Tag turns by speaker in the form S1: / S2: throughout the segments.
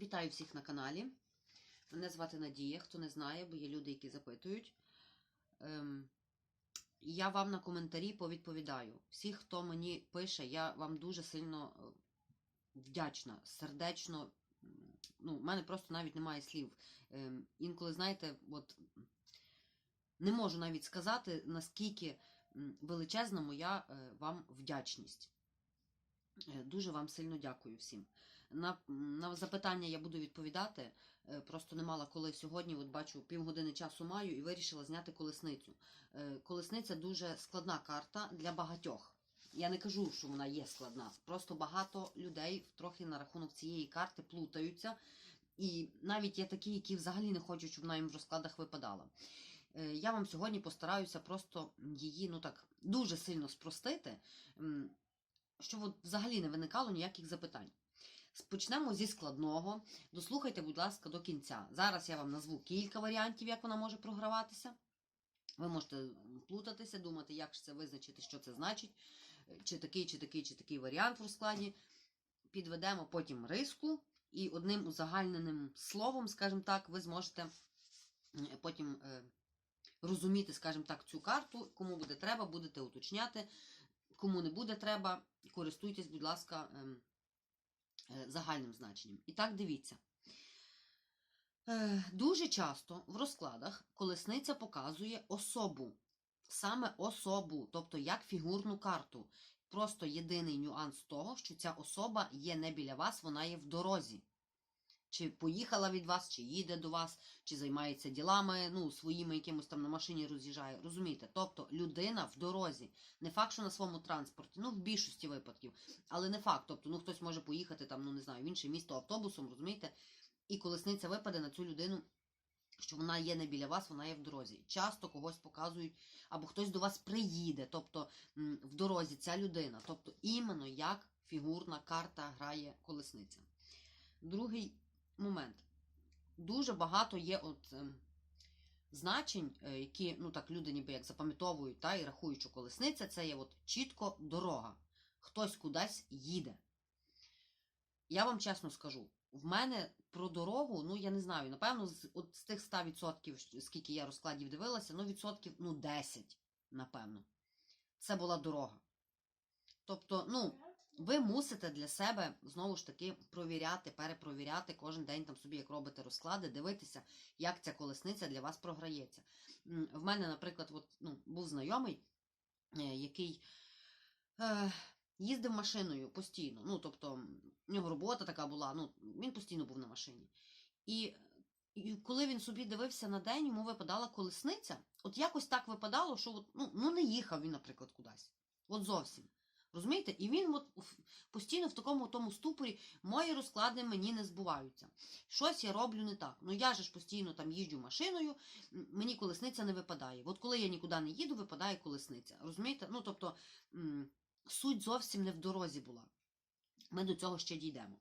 S1: Вітаю всіх на каналі. Мене звати Надія, хто не знає, бо є люди, які запитують. Ем, я вам на коментарі повідповідаю. Всі, хто мені пише, я вам дуже сильно е, вдячна, сердечно. Ну, в мене просто навіть немає слів. Ем, інколи, знаєте, от не можу навіть сказати, наскільки величезна моя е, вам вдячність. Е, Дуже вам сильно дякую всім. На, на запитання я буду відповідати. Е, Просто не мала коли сьогодні. От бачу, півгодини часу маю і вирішила зняти колесницю. Е, Колесниця дуже складна карта для багатьох. Я не кажу, що вона є складна. Просто багато людей трохи на рахунок цієї карти плутаються. І навіть є такі, які взагалі не хочуть, щоб вона їм в розкладах випадала. Е, Я вам сьогодні постараюся просто її, ну так, дуже сильно спростити, щоб от взагалі не виникало ніяких запитань. Почнемо зі складного. Дослухайте, будь ласка, до кінця. Зараз я вам назву кілька варіантів, як вона може програватися. Ви можете плутатися, думати, як ж це визначити, що це значить, чи такий, чи такий, чи такий варіант в розкладі. Підведемо потім риску, і одним узагальненим словом, скажімо так, ви зможете потім е, розуміти, скажімо так, цю карту. Кому буде треба, будете уточняти. Кому не буде треба, користуйтесь, будь ласка, ем, загальним значенням. І так, дивіться. Е, Дуже часто в розкладах колесниця показує особу, саме особу, тобто як фігурну карту. Просто єдиний нюанс того, що ця особа є не біля вас, вона є в дорозі. Чи поїхала від вас, чи їде до вас, чи займається ділами, ну, своїми якимось там на машині роз'їжджає. Розумієте? Тобто людина в дорозі. Не факт, що на своєму транспорті, ну в більшості випадків, але не факт. Тобто, ну хтось може поїхати там, ну не знаю, в інше місто автобусом, розумієте? І колесниця випаде на цю людину, що вона є не біля вас, вона є в дорозі. Часто когось показують, або хтось до вас приїде, тобто в дорозі ця людина. Тобто іменно як фігурна карта грає колесниця. Другий момент. Дуже багато є от ем, значень, е, які ну так люди ніби як запам'ятовують та і рахують, що колесниця це є от чітко дорога. Хтось кудись їде. Я вам чесно скажу, в мене про дорогу, ну я не знаю, напевно, з, от з тих 100%, скільки я розкладів дивилася, ну відсотків ну 10, напевно. Це була дорога. Тобто, ну, ви мусите для себе знову ж таки провіряти, перепровіряти кожен день там собі, як робите розклади, дивитися, як ця колесниця для вас програється. В мене, наприклад, от, ну, був знайомий, е, який е, їздив машиною постійно. Ну, тобто, в нього робота така була, ну, він постійно був на машині. І, і коли він собі дивився на день, йому випадала колесниця. От якось так випадало, що от, ну, ну не їхав він, наприклад, кудись. От зовсім. Розумієте? І він от постійно в такому тому ступорі мої розклади мені не збуваються. Щось я роблю не так. Ну я же ж постійно там їжджу машиною, мені колесниця не випадає. От коли я нікуди не їду, випадає колесниця. Розумієте? Ну тобто суть зовсім не в дорозі була. Ми до цього ще дійдемо.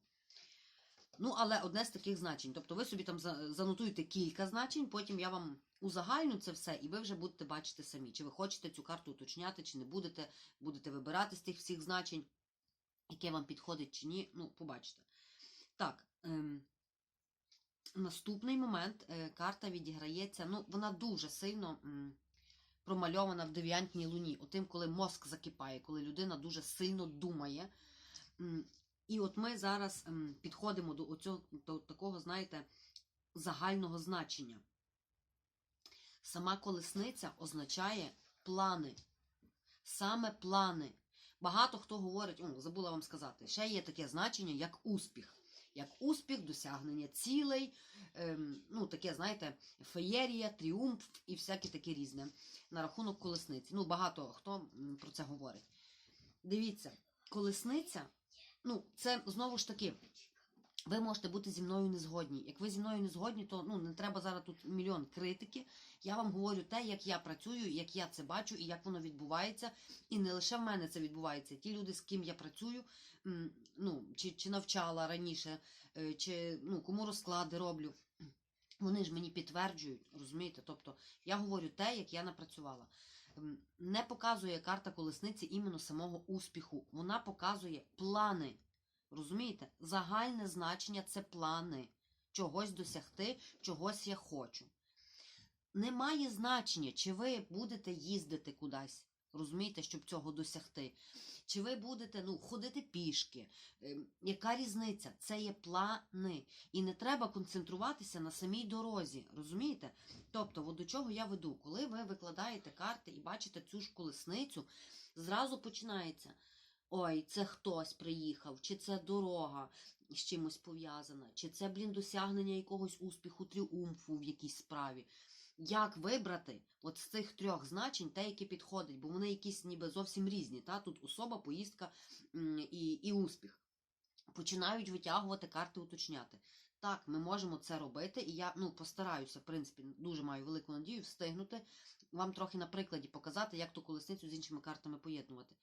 S1: Ну, але одне з таких значень. Тобто ви собі там занотуєте кілька значень, потім я вам узагальню це все, і ви вже будете бачити самі, чи ви хочете цю карту уточняти, чи не будете, будете вибирати з тих всіх значень, яке вам підходить чи ні. Ну, побачите. Так. Ем, наступний момент е, карта відіграється. Ну, вона дуже сильно м, промальована в девіантній луні. Отим, коли мозк закипає, коли людина дуже сильно думає. І от ми зараз ем, підходимо до, оцього, до такого, знаєте, загального значення. Сама колесниця означає плани. Саме плани. Багато хто говорить, о, забула вам сказати, ще є таке значення, як успіх. Як успіх, досягнення цілей, ем, ну, таке, знаєте, феєрія, тріумф і всяке таке різне на рахунок колесниці. Ну, багато хто про це говорить. Дивіться, колесниця, ну, це знову ж таки, ви можете бути зі мною не згодні. Як ви зі мною не згодні, то ну, не треба зараз тут мільйон критики. Я вам говорю те, як я працюю, як я це бачу і як воно відбувається. І не лише в мене це відбувається. Ті люди, з ким я працюю, ну, чи, чи навчала раніше, е, чи ну, кому розклади роблю. Вони ж мені підтверджують, розумієте? Тобто я говорю те, як я напрацювала. Не показує карта колесниці іменно самого успіху. Вона показує плани. Розумієте? Загальне значення це плани. Чогось досягти, чогось я хочу. Немає значення, чи ви будете їздити кудись, розумієте, щоб цього досягти. Чи ви будете ну, ходити пішки? Ем, Яка різниця? Це є плани. І не треба концентруватися на самій дорозі. Розумієте? Тобто, от до чого я веду? Коли ви викладаєте карти і бачите цю ж колесницю, зразу починається. Ой, це хтось приїхав, чи це дорога з чимось пов'язана, чи це, блін, досягнення якогось успіху, тріумфу в якійсь справі. Як вибрати от з цих трьох значень те, яке підходить, бо вони якісь ніби зовсім різні. Та? Тут особа, поїздка і, і успіх. Починають витягувати карти, уточняти. Так, ми можемо це робити, і я ну, постараюся, в принципі, дуже маю велику надію встигнути вам трохи на прикладі показати, як ту колесницю з іншими картами поєднувати.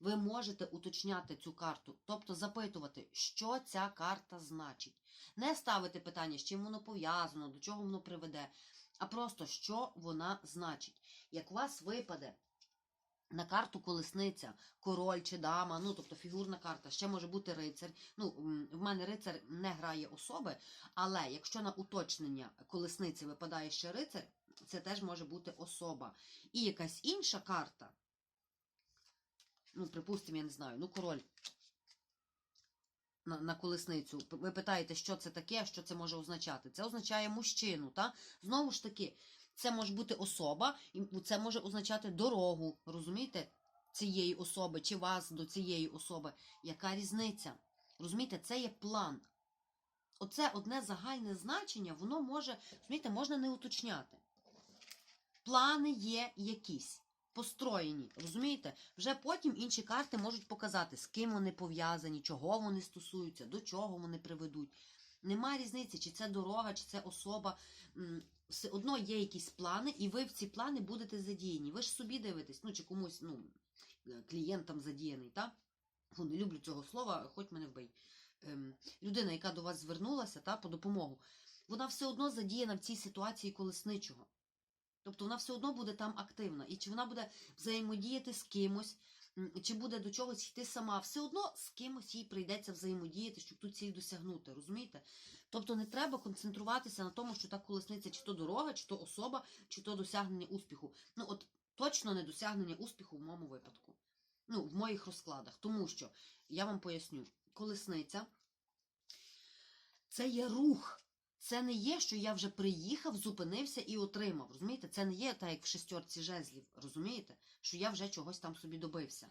S1: Ви можете уточняти цю карту, тобто запитувати, що ця карта значить. Не ставити питання, з чим воно пов'язано, до чого воно приведе, а просто що вона значить. Як у вас випаде на карту колесниця, король чи дама, ну тобто фігурна карта, ще може бути рицар. Ну, в мене рицар не грає особи, але якщо на уточнення колесниці випадає ще рицар, це теж може бути особа. І якась інша карта, ну, припустимо, я не знаю, ну, король на, на колесницю. Ви питаєте, що це таке, що це може означати? Це означає мужчину, та? Знову ж таки, це може бути особа, і це може означати дорогу, розумієте, цієї особи, чи вас до цієї особи. Яка різниця? Розумієте, це є план. Оце одне загальне значення, воно може, розумієте, можна не уточняти. Плани є якісь, построєні, розумієте? Вже потім інші карти можуть показати, з ким вони пов'язані, чого вони стосуються, до чого вони приведуть. Нема різниці, чи це дорога, чи це особа. Все одно є якісь плани, і ви в ці плани будете задіяні. Ви ж собі дивитесь, ну чи комусь, ну, клієнтам задіяний, так? Не люблю цього слова, хоч мене вбий. Ем, людина, яка до вас звернулася та, по допомогу, вона все одно задіяна в цій ситуації колесничого. Тобто вона все одно буде там активна. І чи вона буде взаємодіяти з кимось, чи буде до чогось йти сама, все одно з кимось їй прийдеться взаємодіяти, щоб тут ціль досягнути, розумієте? Тобто не треба концентруватися на тому, що та колесниця чи то дорога, чи то особа, чи то досягнення успіху. Ну, от точно не досягнення успіху в моєму випадку. Ну, в моїх розкладах. Тому що, я вам поясню, колесниця це є рух. Це не є, що я вже приїхав, зупинився і отримав. Розумієте? Це не є так, як в шестерці жезлів, розумієте? Що я вже чогось там собі добився.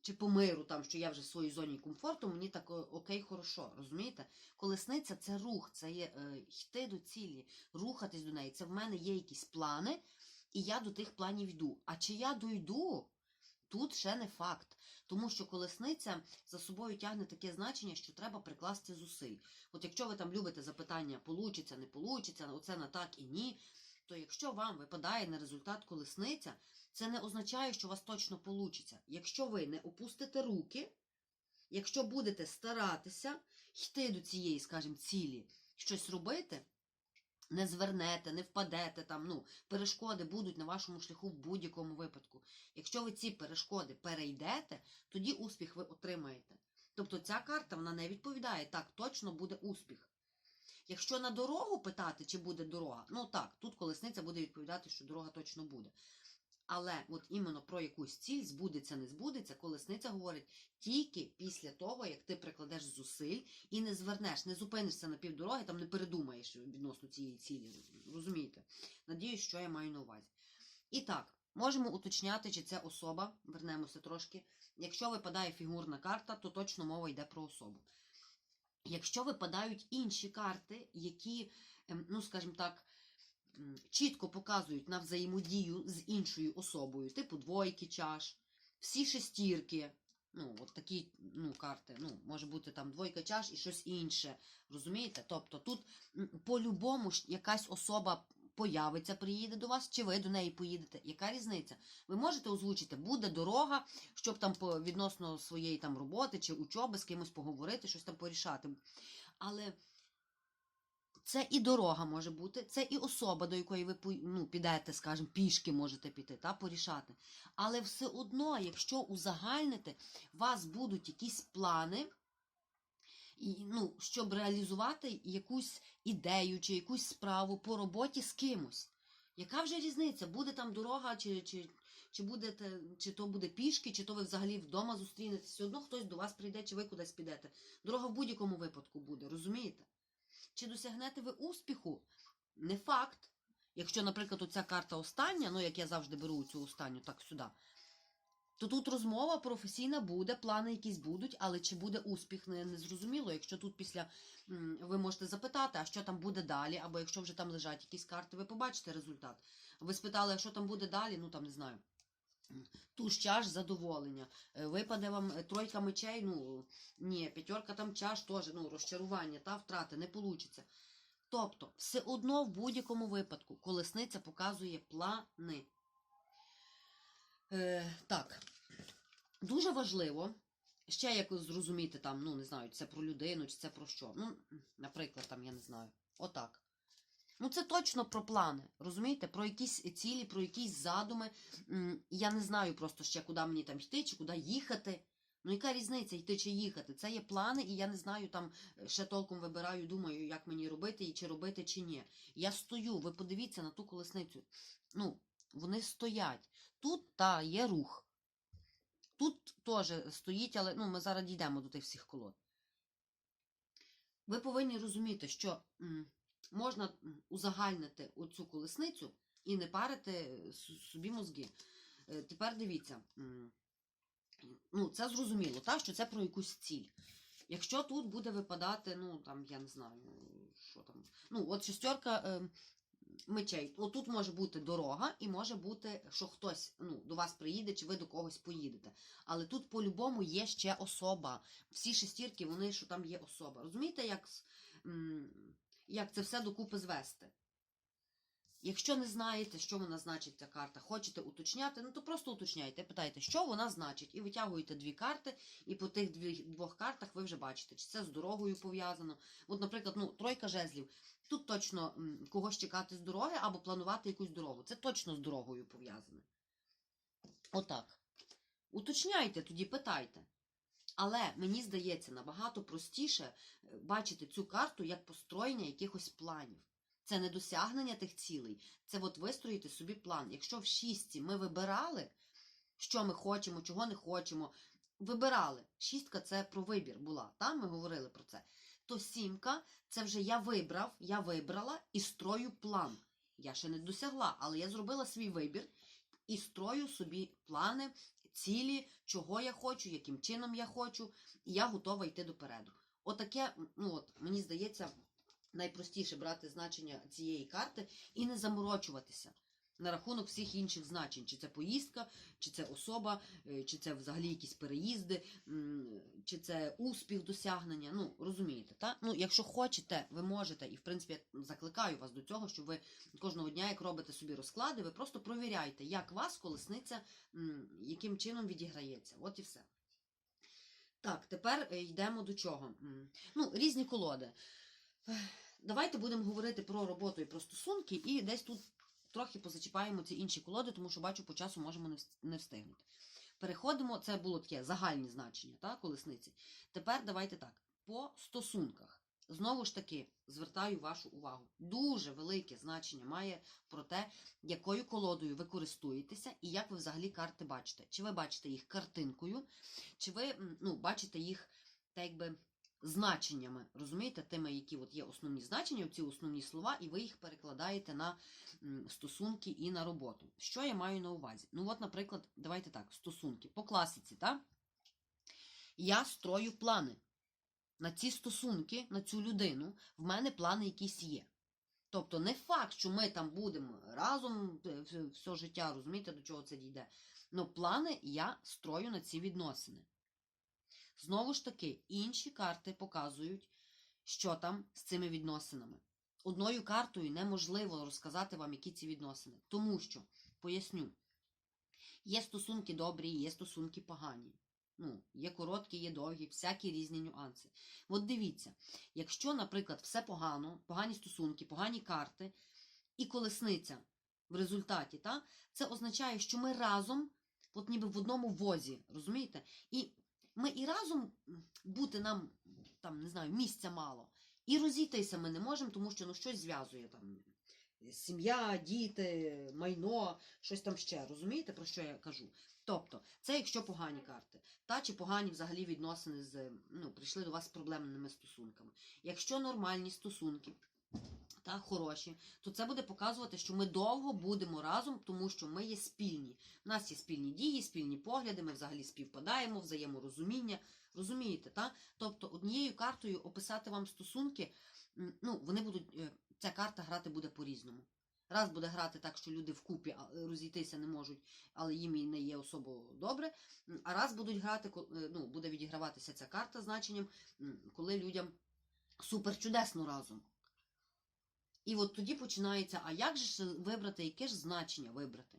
S1: Чи по миру, там, що я вже в своїй зоні комфорту, мені так окей, хорошо, розумієте? Колесниця це рух, це є е, йти до цілі, рухатись до неї. Це в мене є якісь плани, і я до тих планів йду. А чи я дойду? Тут ще не факт. Тому що колесниця за собою тягне таке значення, що треба прикласти зусиль. От якщо ви там любите запитання, получиться, не получиться, оце на так і ні, то якщо вам випадає на результат колесниця, це не означає, що у вас точно получиться. Якщо ви не опустите руки, якщо будете старатися йти до цієї, скажімо, цілі, щось робити, не звернете, не впадете там, ну, перешкоди будуть на вашому шляху в будь-якому випадку. Якщо ви ці перешкоди перейдете, тоді успіх ви отримаєте. Тобто ця карта вона не відповідає, так, точно буде успіх. Якщо на дорогу питати, чи буде дорога, ну так, тут колесниця буде відповідати, що дорога точно буде. Але от іменно про якусь ціль збудеться, не збудеться, колесниця говорить тільки після того, як ти прикладеш зусиль і не звернеш, не зупинишся на півдороги, там не передумаєш відносно цієї цілі. Розумієте? Надіюсь, що я маю на увазі. І так, можемо уточняти, чи це особа, вернемося трошки. Якщо випадає фігурна карта, то точно мова йде про особу. Якщо випадають інші карти, які, ем, ну скажімо так, чітко показують на взаємодію з іншою особою, типу двойки чаш, всі шестірки, ну, от такі ну, карти, ну, може бути там двойка чаш і щось інше. Розумієте? Тобто тут по-любому якась особа появиться, приїде до вас, чи ви до неї поїдете. Яка різниця? Ви можете озвучити, буде дорога, щоб там відносно своєї там роботи чи учоби з кимось поговорити, щось там порішати. Але це і дорога може бути, це і особа, до якої ви ну, підете, скажімо, пішки можете піти, та, порішати. Але все одно, якщо узагальнити, у вас будуть якісь плани, і, ну, щоб реалізувати якусь ідею чи якусь справу по роботі з кимось. Яка вже різниця? Буде там дорога, чи, чи, чи, будете, чи то буде пішки, чи то ви взагалі вдома зустрінетесь, все одно хтось до вас прийде, чи ви кудись підете. Дорога в будь-якому випадку буде, розумієте? Чи досягнете ви успіху? Не факт. Якщо, наприклад, оця карта остання, ну як я завжди беру цю останню, так сюди, то тут розмова професійна буде, плани якісь будуть, але чи буде успіх, не, не зрозуміло. Якщо тут після ви можете запитати, а що там буде далі, або якщо вже там лежать якісь карти, ви побачите результат. Ви спитали, а що там буде далі, ну там не знаю. М, Туз чаш задоволення. Е, Випаде вам е, тройка мечей, ну ні, п'ятерка там чаш теж, ну, розчарування та втрати, не вийде. Тобто, все одно в будь-якому випадку колесниця показує плани. Е, так, дуже важливо, ще як зрозуміти там, ну не знаю, це про людину, чи це про що. Ну, наприклад, там, я не знаю, отак. Ну, це точно про плани, розумієте? Про якісь цілі, про якісь задуми. Я не знаю просто ще, куди мені там йти, чи куди їхати. Ну, яка різниця йти чи їхати? Це є плани, і я не знаю, там е, ще толком вибираю, думаю, як мені робити, і чи робити, чи ні. Я стою, ви подивіться на ту колесницю. Ну, вони стоять. Тут та є рух. Тут теж стоїть, але ну, ми зараз дійдемо до тих всіх колод. Ви повинні розуміти, що можна узагальнити оцю колесницю і не парити собі мозги. Е, Тепер дивіться. Ну, це зрозуміло, так, що це про якусь ціль. Якщо тут буде випадати, ну там, я не знаю, що там. Ну, от шестерка е, мечей. Отут може бути дорога, і може бути, що хтось ну, до вас приїде, чи ви до когось поїдете. Але тут по-любому є ще особа. Всі шестірки, вони що там є особа. Розумієте, як, м, як це все докупи звести? Якщо не знаєте, що вона значить ця карта, хочете уточняти, ну то просто уточняйте, питайте, що вона значить, і витягуєте дві карти, і по тих двох картах ви вже бачите, чи це з дорогою пов'язано. От, наприклад, ну, тройка жезлів. Тут точно когось чекати з дороги або планувати якусь дорогу. Це точно з дорогою пов'язане. Отак. Уточняйте, тоді питайте. Але мені здається, набагато простіше е, бачити цю карту як построєння якихось планів. Це не досягнення тих цілей, це от вистроїти собі план. Якщо в шістці ми вибирали, що ми хочемо, чого не хочемо, вибирали. Шістка це про вибір була, там ми говорили про це. То сімка це вже я вибрав, я вибрала і строю план. Я ще не досягла, але я зробила свій вибір і строю собі плани, цілі, чого я хочу, яким чином я хочу, і я готова йти допереду. Отаке, ну от, мені здається, найпростіше брати значення цієї карти і не заморочуватися на рахунок всіх інших значень. Чи це поїздка, чи це особа, е, чи це взагалі якісь переїзди, чи це успіх досягнення. Ну, розумієте, так? Ну, якщо хочете, ви можете, і в принципі я закликаю вас до цього, щоб ви кожного дня, як робите собі розклади, ви просто провіряйте, як вас колесниця, яким чином відіграється. От і все. Так, тепер е, йдемо до чого. Ну, різні колоди. Давайте будемо говорити про роботу і про стосунки, і десь тут трохи позачіпаємо ці інші колоди, тому що бачу, по часу можемо не встигнути. Переходимо, це було таке загальні значення, та, колесниці. Тепер давайте так. По стосунках. Знову ж таки, звертаю вашу увагу. Дуже велике значення має про те, якою колодою ви користуєтеся і як ви взагалі карти бачите. Чи ви бачите їх картинкою, чи ви ну, бачите їх так якби значеннями, розумієте, тими, які от є основні значення, ці основні слова, і ви їх перекладаєте на стосунки і на роботу. Що я маю на увазі? Ну, от, наприклад, давайте так, стосунки. По класиці, так? Я строю плани. На ці стосунки, на цю людину, в мене плани якісь є. Тобто не факт, що ми там будемо разом е, все життя, розумієте, до чого це дійде. Ну, плани я строю на ці відносини. Знову ж таки, інші карти показують, що там з цими відносинами. Одною картою неможливо розказати вам, які ці відносини. Тому що, поясню, є стосунки добрі, є стосунки погані. Ну, є короткі, є довгі, всякі різні нюанси. От дивіться, якщо, наприклад, все погано, погані стосунки, погані карти і колесниця в результаті, та, це означає, що ми разом, от ніби в одному возі, розумієте? І ми і разом бути нам там, не знаю, місця мало. І розійтися ми не можемо, тому що ну, щось зв'язує там. Сім'я, діти, майно, щось там ще. Розумієте, про що я кажу? Тобто, це якщо погані карти, та чи погані взагалі відносини з ну, прийшли до вас з проблемними стосунками. Якщо нормальні стосунки, та хороші, то це буде показувати, що ми довго будемо разом, тому що ми є спільні. У нас є спільні дії, спільні погляди, ми взагалі співпадаємо, взаєморозуміння. Розумієте, та? Тобто однією картою описати вам стосунки, ну, вони будуть, е, ця карта грати буде по-різному. Раз буде грати так, що люди вкупі розійтися не можуть, але їм і не є особо добре. А раз будуть грати, е, ну, буде відіграватися ця карта значенням, коли людям супер чудесно разом. І от тоді починається, а як же вибрати, яке ж значення вибрати?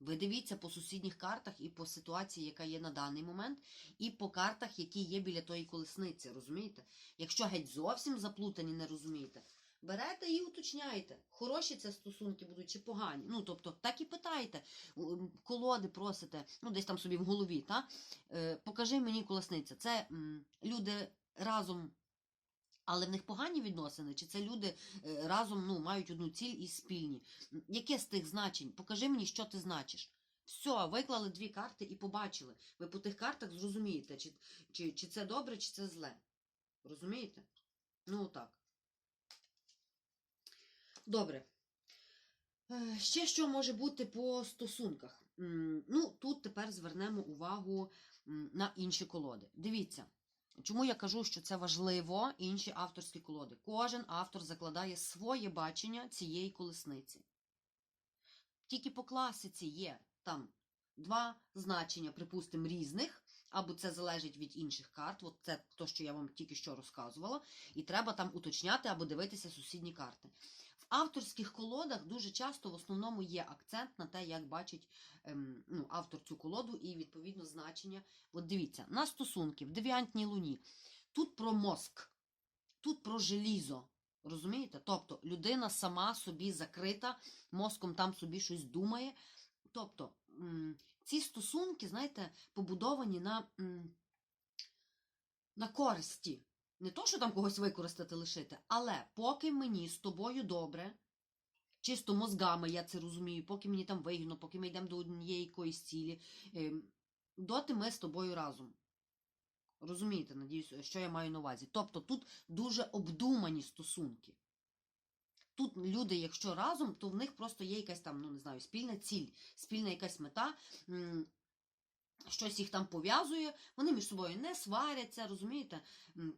S1: Ви дивіться по сусідніх картах і по ситуації, яка є на даний момент, і по картах, які є біля тої колесниці, розумієте? Якщо геть зовсім заплутані, не розумієте, берете і уточняєте, хороші це стосунки будуть чи погані. Ну, тобто, так і питаєте, колоди просите, ну, десь там собі в голові, та? Е, покажи мені колесниця. Це м, люди разом. Але в них погані відносини, чи це люди е, разом ну, мають одну ціль і спільні? Яке з тих значень? Покажи мені, що ти значиш. Все, виклали дві карти і побачили. Ви по тих картах зрозумієте, чи, чи, чи це добре, чи це зле. Розумієте? Ну так. Добре. Е, Ще що може бути по стосунках? Ну, тут тепер звернемо увагу на інші колоди. Дивіться. Чому я кажу, що це важливо, інші авторські колоди? Кожен автор закладає своє бачення цієї колесниці. Тільки по класиці є там два значення, припустимо, різних, або це залежить від інших карт. От це те, що я вам тільки що розказувала, і треба там уточняти або дивитися сусідні карти. Авторських колодах дуже часто в основному є акцент на те, як бачить ем, ну, автор цю колоду і відповідно значення. От дивіться, на стосунки в девіантній луні. Тут про мозк, тут про желізо. Розумієте? Тобто людина сама собі закрита, мозком там собі щось думає. Тобто ці стосунки, знаєте, побудовані на, на користі. Не то, що там когось використати лишити, але поки мені з тобою добре, чисто мозгами, я це розумію, поки мені там вигідно, поки ми йдемо до однієї якоїсь цілі, ем, доти ми з тобою разом. Розумієте, надіюсь, що я маю на увазі. Тобто тут дуже обдумані стосунки. Тут люди, якщо разом, то в них просто є якась там, ну не знаю, спільна ціль, спільна якась мета, щось їх там пов'язує, вони між собою не сваряться, розумієте?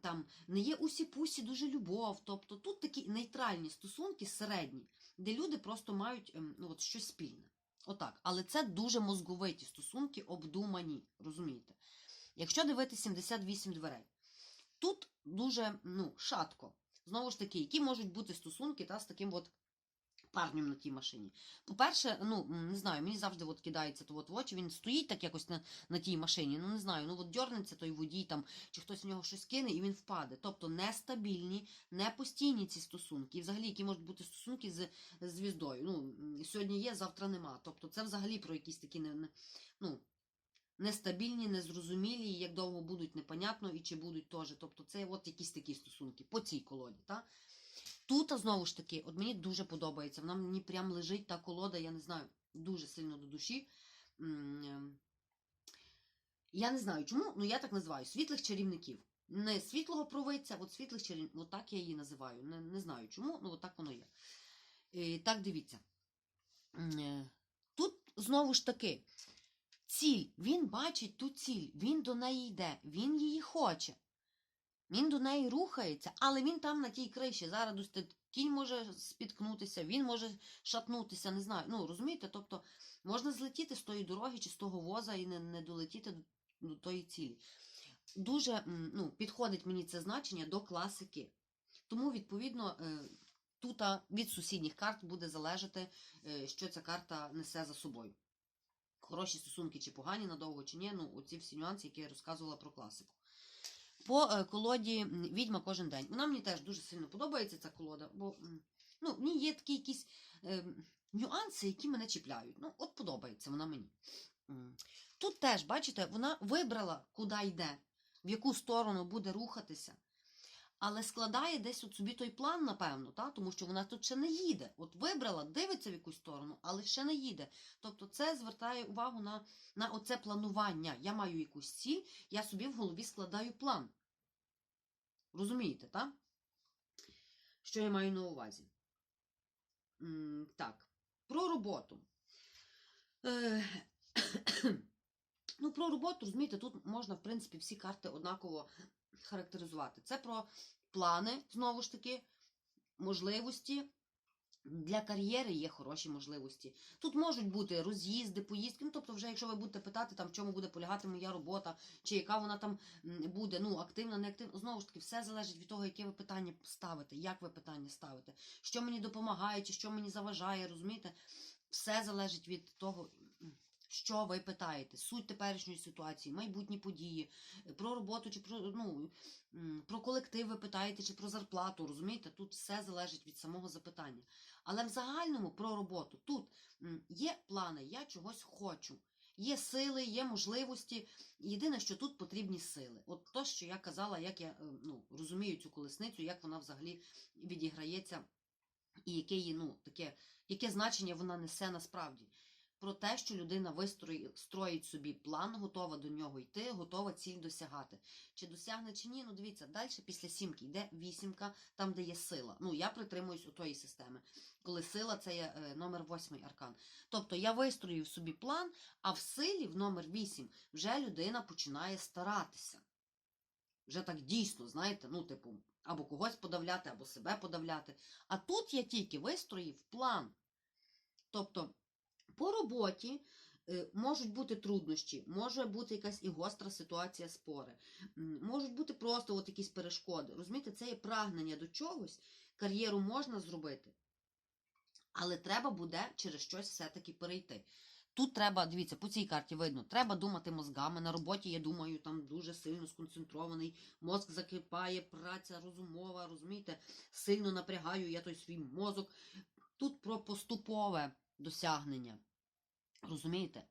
S1: Там не є усі-пусі дуже любов. Тобто тут такі нейтральні стосунки, середні, де люди просто мають ем, ну, от щось спільне. Отак. Але це дуже мозговиті стосунки, обдумані, розумієте? Якщо дивитися 78 дверей, тут дуже ну, шатко. Знову ж таки, які можуть бути стосунки та, з таким от парнем на тій машині. По-перше, ну, не знаю, мені завжди от кидається то от в очі, він стоїть так якось на, на тій машині, ну не знаю, ну от дьорнеться той водій там, чи хтось в нього щось кине, і він впаде. Тобто нестабільні, не постійні ці стосунки. І взагалі, які можуть бути стосунки з, звіздою. Ну, сьогодні є, завтра нема. Тобто це взагалі про якісь такі не, ну, нестабільні, незрозумілі, як довго будуть, непонятно, і чи будуть теж. Тобто це от якісь такі стосунки по цій колоді. Та? Тут, знову ж таки, от мені дуже подобається. Вона мені прям лежить та колода, я не знаю, дуже сильно до душі. Ем, Я не знаю чому, ну я так називаю світлих чарівників. Не світлого провидця, от світлих чарівників, от так я її називаю. Не, не знаю чому, ну от так воно є. І, так, дивіться. Е, Тут знову ж таки, ціль, він бачить ту ціль, він до неї йде, він її хоче. Він до неї рухається, але він там на тій криші. Зараз кінь може спіткнутися, він може шатнутися, не знаю. Ну, розумієте? Тобто можна злетіти з тої дороги чи з того воза і не, не долетіти до, до тої цілі. Дуже ну, підходить мені це значення до класики. Тому, відповідно, е, тут від сусідніх карт буде залежати, е, що ця карта несе за собою. Хороші стосунки чи погані надовго, чи ні. Ну, оці всі нюанси, які я розказувала про класику. По е, колоді відьма кожен день. Вона мені теж дуже сильно подобається, ця колода, бо ну, в ній є такі якісь е, нюанси, які мене чіпляють. Ну, от подобається вона мені. Тут теж, бачите, вона вибрала, куди йде, в яку сторону буде рухатися. але складає десь от собі той план, напевно, та? тому що вона тут ще не їде. От вибрала, дивиться в якусь сторону, але ще не їде. Тобто це звертає увагу на, на оце планування. Я маю якусь ціль, я собі в голові складаю план. Розумієте, так? Що я маю на увазі? М, Так, про роботу. Е, Ну, про роботу, розумієте, тут можна, в принципі, всі карти однаково характеризувати. Це про плани, знову ж таки, можливості. Для кар'єри є хороші можливості. Тут можуть бути роз'їзди, поїздки. Ну, тобто, вже якщо ви будете питати, там, в чому буде полягати моя робота, чи яка вона там буде, ну, активна, не активна. Знову ж таки, все залежить від того, яке ви питання ставите, як ви питання ставите, що мені допомагає, чи що мені заважає, розумієте? Все залежить від того, що ви питаєте, суть теперішньої ситуації, майбутні події, е, про роботу чи про, ну, про колектив ви питаєте, чи про зарплату, розумієте? Тут все залежить від самого запитання. Але в загальному про роботу тут є плани, я чогось хочу. Є сили, є можливості. Єдине, що тут потрібні сили. От то, що я казала, як я е, ну, розумію цю колесницю, як вона взагалі відіграється, і яке ну, таке, яке значення вона несе насправді. Про те, що людина вистроїть строїть собі план, готова до нього йти, готова ціль досягати. Чи досягне, чи ні, ну дивіться, далі після сімки йде вісімка, там, де є сила. Ну, я притримуюсь у тої системи, коли сила це є е, номер восьмий аркан. Тобто я вистроїв собі план, а в силі, в номер вісім, вже людина починає старатися. Вже так дійсно, знаєте, ну, типу, або когось подавляти, або себе подавляти. А тут я тільки вистроїв план. Тобто, по роботі е, можуть бути труднощі, може бути якась і гостра ситуація спори, можуть бути просто от якісь перешкоди. Розумієте, це є прагнення до чогось, кар'єру можна зробити, але треба буде через щось все-таки перейти. Тут треба, дивіться, по цій карті видно, треба думати мозгами. На роботі, я думаю, там дуже сильно сконцентрований, мозк закипає, праця розумова, розумієте, сильно напрягаю я той свій мозок. Тут про поступове досягнення. Розумієте?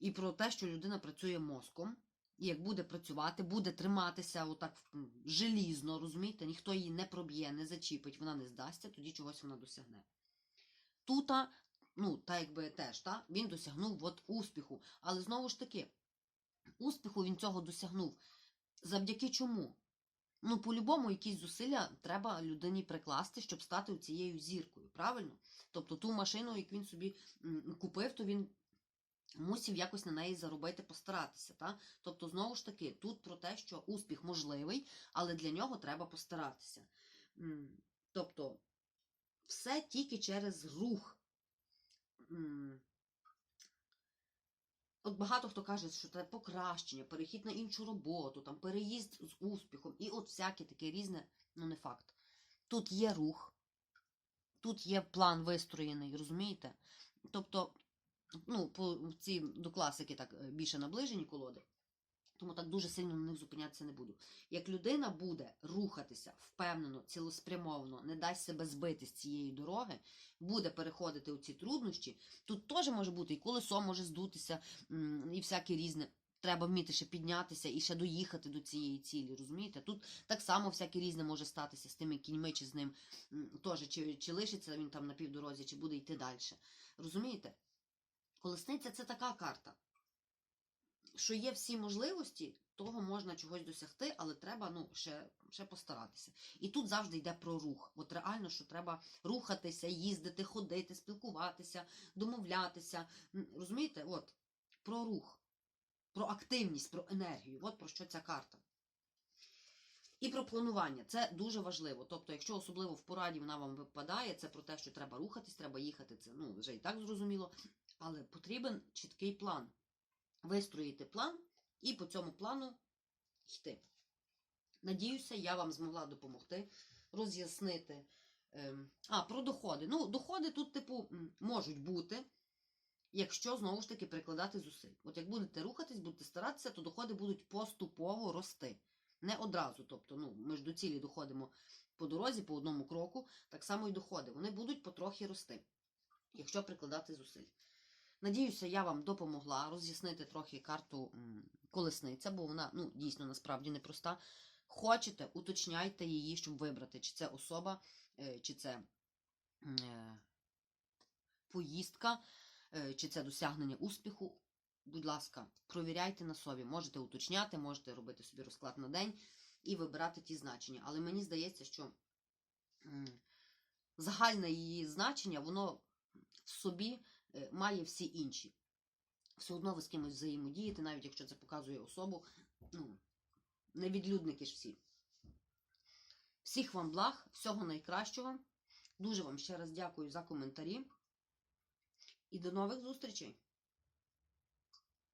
S1: І про те, що людина працює мозком, і як буде працювати, буде триматися отак желізно, розумієте, ніхто її не проб'є, не зачіпить, вона не здасться, тоді чогось вона досягне. Тута, ну, та якби теж, та, він досягнув от успіху. Але знову ж таки, успіху він цього досягнув. Завдяки чому? Ну, по-любому, якісь зусилля треба людині прикласти, щоб стати цією зіркою, правильно? Тобто ту машину, як він собі купив, то він мусів якось на неї заробити, постаратися. Та? Тобто, знову ж таки, тут про те, що успіх можливий, але для нього треба постаратися. Тобто, все тільки через рух. От багато хто каже, що це покращення, перехід на іншу роботу, там переїзд з успіхом, і от всяке таке різне, ну не факт. Тут є рух, тут є план вистроєний, розумієте? Тобто, ну, по ці до класики так е, більше наближені колоди, тому так дуже сильно на них зупинятися не буду. Як людина буде рухатися впевнено, цілеспрямовано, не дасть себе збити з цієї дороги, буде переходити у ці труднощі, тут теж може бути і колесо може здутися, і всяке різне. Треба вміти ще піднятися і ще доїхати до цієї цілі, розумієте? Тут так само всяке різне може статися з тими кіньми чи з ним теж, чи, чи лишиться він там на півдорозі, чи буде йти далі. Розумієте? Колесниця це така карта, що є всі можливості, того можна чогось досягти, але треба ну, ще, ще постаратися. І тут завжди йде про рух. От реально, що треба рухатися, їздити, ходити, спілкуватися, домовлятися. Розумієте? От, про рух, про активність, про енергію. От про що ця карта. І про планування. Це дуже важливо. Тобто, якщо особливо в пораді вона вам випадає, це про те, що треба рухатись, треба їхати. Це ну, вже і так зрозуміло. Але потрібен чіткий план. Вистроїти план і по цьому плану йти. Надіюся, я вам змогла допомогти роз'яснити. Ем, а, про доходи. Ну, доходи тут, типу, можуть бути, якщо знову ж таки прикладати зусиль. От як будете рухатись, будете старатися, то доходи будуть поступово рости. Не одразу. Тобто, ну, ми ж до цілі доходимо по дорозі, по одному кроку, так само і доходи. Вони будуть потрохи рости, якщо прикладати зусиль. Надіюся, я вам допомогла роз'яснити трохи карту колесниця, бо вона ну, дійсно насправді непроста. хочете, уточняйте її, щоб вибрати, чи це особа, е, чи це е, поїздка, е, чи це досягнення успіху. Будь ласка, провіряйте на собі. Можете уточняти, можете робити собі розклад на день і вибирати ті значення. Але мені здається, що загальне її значення, воно в собі має всі інші. Все одно ви з кимось взаємодієте, навіть якщо це показує особу. Ну, не відлюдники ж всі. Всіх вам благ, всього найкращого. Дуже вам ще раз дякую за коментарі. І до нових зустрічей!